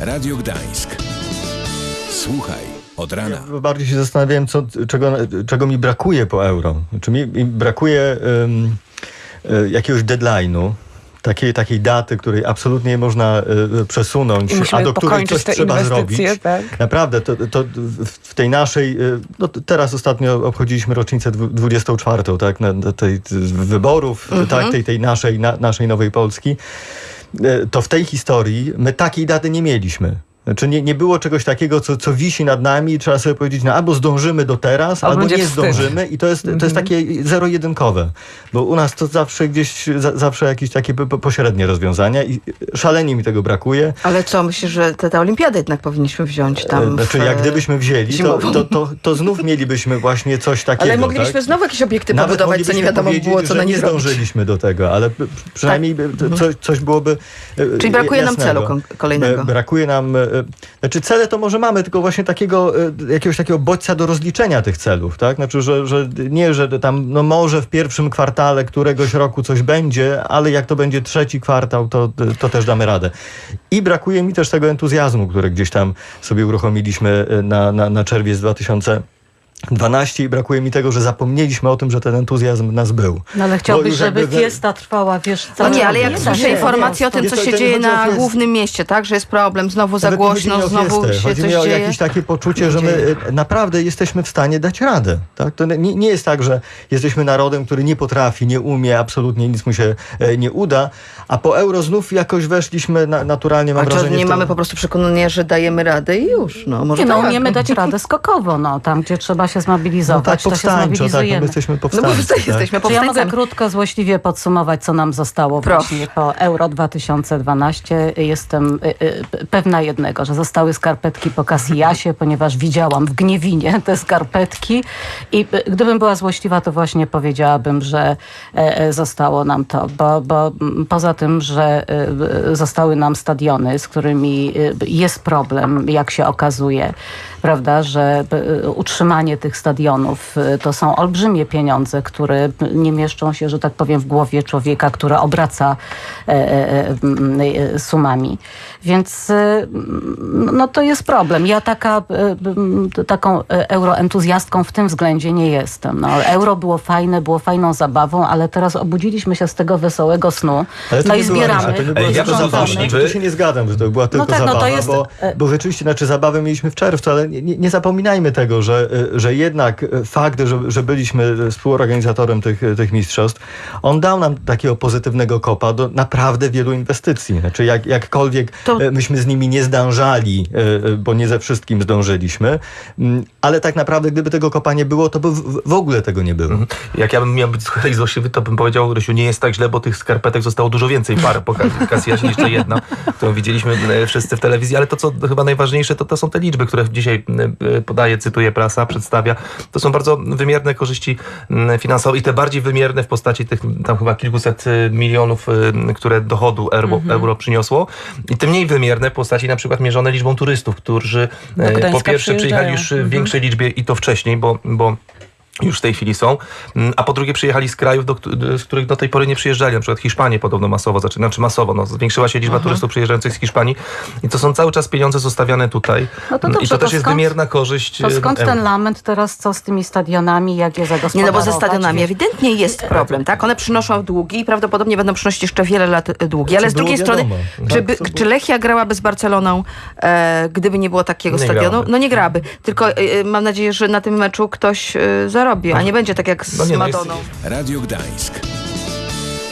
Radio Gdańsk. Słuchaj od rana. Bardziej się zastanawiałem, co, czego, czego mi brakuje po euro. Czy mi, mi brakuje um, jakiegoś deadline'u, takiej, takiej daty, której absolutnie nie można e, przesunąć, musimy a do której coś trzeba zrobić. tak? Naprawdę, to, to w, tej naszej, e, no teraz ostatnio obchodziliśmy rocznicę dwu- 24, tak, na, na tej, wyborów, tak, tej, tej naszej, na, naszej nowej Polski. E, To w tej historii my takiej daty nie mieliśmy. Znaczy nie, nie było czegoś takiego, co, co wisi nad nami i trzeba sobie powiedzieć, no albo zdążymy do teraz, Albo nie wstyd. Mhm. zdążymy i to jest, to jest takie zero-jedynkowe. Bo u nas to zawsze gdzieś, za, zawsze jakieś takie po- po- pośrednie rozwiązania i szalenie mi tego brakuje. Ale co, myślę, że te, te olimpiady jednak powinniśmy wziąć E, tam. Znaczy w, jak gdybyśmy wzięli, to, to, to, to znów mielibyśmy właśnie coś takiego. Ale moglibyśmy tak? znowu jakieś obiekty Nawet pobudować, co nie wiadomo było, co na nie. Tak. zdążyliśmy do tego, ale przynajmniej to, coś, coś byłoby e, Czyli brakuje nam jasnego. celu kon- kolejnego. E, Brakuje nam, e, znaczy cele to może mamy, tylko właśnie takiego, e, jakiegoś takiego bodźca do rozliczenia tych celów, tak? Znaczy, że, że nie, że tam, no może w pierwszym kwartale któregoś roku coś będzie, ale jak to będzie trzeci kwartał, to, to też damy radę. I brakuje mi też tego entuzjazmu, który gdzieś tam sobie uruchomiliśmy e, na, na, na czerwiec 2012 i brakuje mi tego, że zapomnieliśmy o tym, że ten entuzjazm w nas był. No ale chciałbyś, żeby jakby fiesta trwała, wiesz, No cały nie, ale jak słyszę informacje o tym, co się dzieje na głównym mieście, tak? Że jest problem, znowu za głośno, znowu się Chodzi coś mi o dzieje. jakieś takie poczucie, że my e, naprawdę jesteśmy w stanie dać radę. Tak? To nie, nie jest tak, że jesteśmy narodem, który nie potrafi, nie umie, absolutnie nic mu się e, nie uda, a po euro znów jakoś weszliśmy na, naturalnie, mam A wrażenie... nie mamy po prostu przekonania, że dajemy radę i już? No, może Nie, no, tak. umiemy dać radę skokowo, no, tam gdzie trzeba się No zmobilizować, tak, to się powstańczo, tak, no jesteśmy No powstańczy. bo tak? jesteśmy Czy ja mogę powstańcami. krótko, złośliwie podsumować, co nam zostało Proszę. właśnie po Euro 2012? Jestem y, y, pewna jednego, że zostały skarpetki po Casillasie, ponieważ widziałam w Gniewinie te skarpetki i y, gdybym była złośliwa, to właśnie powiedziałabym, że e, e, zostało nam to, bo, bo poza tym, że y, y, zostały nam stadiony, z którymi y, jest problem, jak się okazuje, prawda, że y, utrzymanie tych stadionów y, to są olbrzymie pieniądze, które nie mieszczą się, że tak powiem, w głowie człowieka, który obraca e, e, e, sumami. Więc y, no to jest problem. Ja taka, taką euroentuzjastką w tym względzie nie jestem. No, euro było fajne, było fajną zabawą, ale teraz obudziliśmy się z tego wesołego snu. Ale to no i była- zbieramy. to nie była Ej, ja zabawa. Tu się nie zgadzam, że to była tylko tak, no to zabawa, jest- bo, bo rzeczywiście, znaczy zabawę mieliśmy w czerwcu, ale nie, nie, nie zapominajmy tego, że, e, że jednak e, fakt, że, że byliśmy współorganizatorem tych, e, tych mistrzostw, on dał nam takiego pozytywnego kopa do naprawdę wielu inwestycji. Znaczy jak, jakkolwiek To- e, myśmy z nimi nie zdążali, e, e, bo nie ze wszystkim zdążyliśmy, m, ale tak naprawdę gdyby tego kopa nie było, to by w, ogóle tego nie było. Jak ja bym miał być z kolei złośliwy, to bym powiedział, Rysiu, nie jest tak źle, bo tych skarpetek zostało dużo więcej par po Casjasie niż ta jedna, którą widzieliśmy e, wszyscy w telewizji, ale to, co chyba najważniejsze, to, to są te liczby, które dzisiaj e, podaje, cytuję prasa, przedstawia. To są bardzo wymierne korzyści m, finansowe i te bardziej wymierne w postaci tych tam chyba kilkuset e, milionów, e, które dochodu euro, euro przyniosło. I te mniej wymierne w postaci na przykład mierzone liczbą turystów, którzy e, po pierwsze przyjechali już w większej liczbie i to wcześniej, bo, bo już w tej chwili są, Mm, a po drugie przyjechali z krajów, do, z których do tej pory nie przyjeżdżali, na przykład Hiszpanię podobno masowo, zaczyna, znaczy masowo, no, zwiększyła się liczba turystów przyjeżdżających z Hiszpanii i to są cały czas pieniądze zostawiane tutaj No to Mm, i dobrze, to też to jest skąd- wymierna korzyść. To e, skąd euro. ten lament teraz, co z tymi stadionami, jak je Nie, zagospodarować? no bo ze stadionami ewidentnie jest problem, tak? One przynoszą długi i prawdopodobnie będą przynosić jeszcze wiele lat e, długi. Ale z drugiej było strony, czy, Tak, by, było- czy Lechia grałaby z Barceloną, e, gdyby nie było takiego Nie stadionu? grałaby. No nie grałaby. Tylko e, e, mam nadzieję, że na tym meczu ktoś e, zarobi, a nie będzie tak jak z No nie, no jest- Madoną. Radio Gdańsk.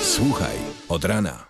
Słuchaj od rana.